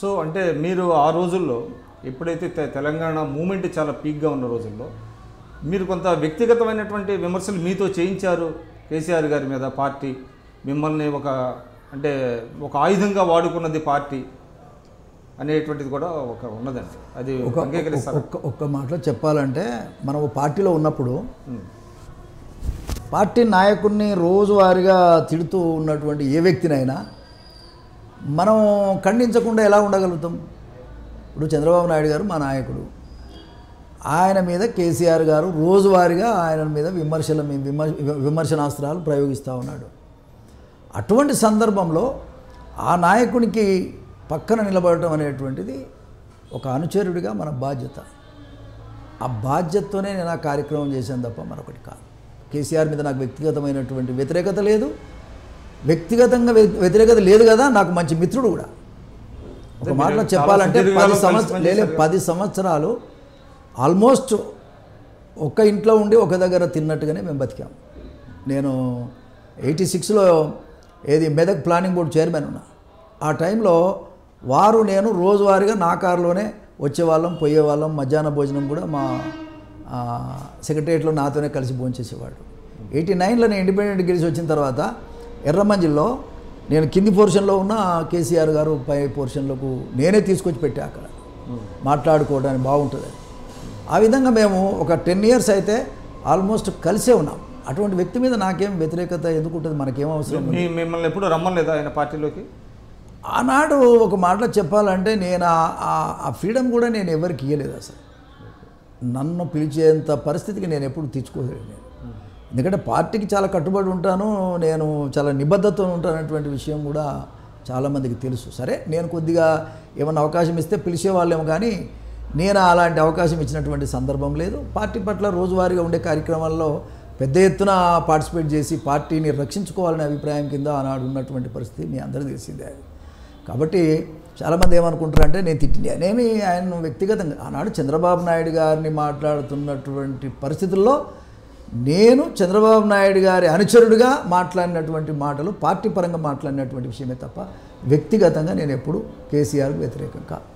So అంటే మీరు ఆ రోజుల్లో ఎప్పుడైతే తెలంగాణ మూమెంట్ చాలా పీక్గా ఉన్న రోజుల్లో మీరు కొంత వ్యక్తిగతమైనటువంటి విమర్శలు మీతో చేయించారు? కేసీఆర్ గారి మీద పార్టీ మిమ్మల్ని ఒక అంటే ఒక ఆయుధంగా వాడుకున్నది పార్టీ అనేటువంటిది కూడా ఒక ఉన్నదండి. అది ఒక అంగీకరిస్తారు. ఒక్క మాటలో చెప్పాలంటే మనం పార్టీలో ఉన్నప్పుడు పార్టీ నాయకుడిని రోజువారీగా తిడుతూ ఉన్నటువంటి ఏ వ్యక్తినైనా మనం ఖండించకుండా ఎలా ఉండగలుగుతాం? ఇప్పుడు చంద్రబాబు నాయుడు గారు మా నాయకుడు. ఆయన మీద కేసీఆర్ గారు రోజువారీగా ఆయన మీద విమర్శల మీ- విమర్శ విమర్శనాస్త్రాలు ప్రయోగిస్తూ ఉన్నాడు. అటువంటి సందర్భంలో ఆ నాయకునికి పక్కన నిలబడటం అనేటువంటిది ఒక అనుచరుడిగా మన బాధ్యత. ఆ బాధ్యతతోనే నేను ఆ కార్యక్రమం చేశాను తప్ప మరొకటి కాదు. కేసీఆర్ మీద నాకు వ్యక్తిగతమైనటువంటి వ్యతిరేకత లేదు. వ్యక్తిగతంగా వ్య- వ్యతిరేకత లేదు కదా నాకు మంచి మిత్రుడు కూడా. ఒక మాటలో చెప్పాలంటే పది సంవత్సరాలు పనిచేశారు లేలే పది సంవత్సరాలు ఆల్మోస్ట్ ఒక్క ఇంట్లో ఉండి ఒక దగ్గర తిన్నట్టుగానే మేము బతికాం. నేను ఎయిటీ సిక్స్లో ఏది మెదక్ ప్లానింగ్ బోర్డు చైర్మన్ ఉన్నా. ఆ టైంలో వారు నేను రోజువారీగా నా కారులోనే వచ్చేవాళ్ళం పోయేవాళ్ళం. మధ్యాహ్న భోజనం కూడా మా సెక్రటరియట్లో నాతోనే కలిసి భోంచేసేవాడు ఎయిటీ నైన్లో నేను ఇండిపెండెంట్ గెలిచి వచ్చిన తర్వాత ఎర్రమంజిల్లో నేను కింది పోర్షన్లో ఉన్న కేసీఆర్ గారు పై పోర్షన్లకు నేనే తీసుకొచ్చి పెట్టా అక్కడ. మాట్లాడుకోవడానికి బాగుంటుంది. ఆ విధంగా మేము ఒక టెన్ ఇయర్స్ అయితే ఆల్మోస్ట్ కలిసే ఉన్నాం. అటువంటి వ్యక్తి మీద నాకేం వ్యతిరేకత ఎందుకు ఉంటుంది? మనకేం అవసరం మిమ్మల్ని ఎప్పుడు రమ్మలేదా ఆయన పార్టీలోకి? ఆనాడు ఒక మాటలో చెప్పాలంటే నేను ఆ- ఫ్రీడమ్ కూడా నేను ఎవరికి ఇవ్వలేదు అసలు. నన్ను పిలిచేంత పరిస్థితికి నేను ఎప్పుడు తెచ్చుకోలేదు నేను. ఎందుకంటే పార్టీకి చాలా కట్టుబడి ఉంటాను నేను చాలా నిబద్ధతతో ఉంటానటువంటి విషయం కూడా చాలామందికి తెలుసు. సరే నేను కొద్దిగా ఏమైనా అవకాశం ఇస్తే పిలిచేవాళ్ళేమో కానీ నేను అలాంటి అవకాశం ఇచ్చినటువంటి సందర్భం లేదు. పార్టీ పట్ల రోజువారీగా ఉండే కార్యక్రమాల్లో పెద్ద ఎత్తున పార్టిసిపేట్ చేసి పార్టీని రక్షించుకోవాలనే అభిప్రాయం కింద ఆనాడు ఉన్నటువంటి పరిస్థితి మీ అందరూ తెలిసిందే. అది కాబట్టి చాలామంది ఏమనుకుంటారంటే నేను తిట్టింది. నేమి ఆయన వ్యక్తిగతంగా ఆనాడు చంద్రబాబు నాయుడు గారిని మాట్లాడుతున్నటువంటి పరిస్థితుల్లో నేను చంద్రబాబు నాయుడు గారి అనుచరుడిగా మాట్లాడినటువంటి మాటలు పార్టీ పరంగా మాట్లాడినటువంటి విషయమే తప్ప వ్యక్తిగతంగా నేను ఎప్పుడు కేసీఆర్కు వ్యతిరేకం కాదు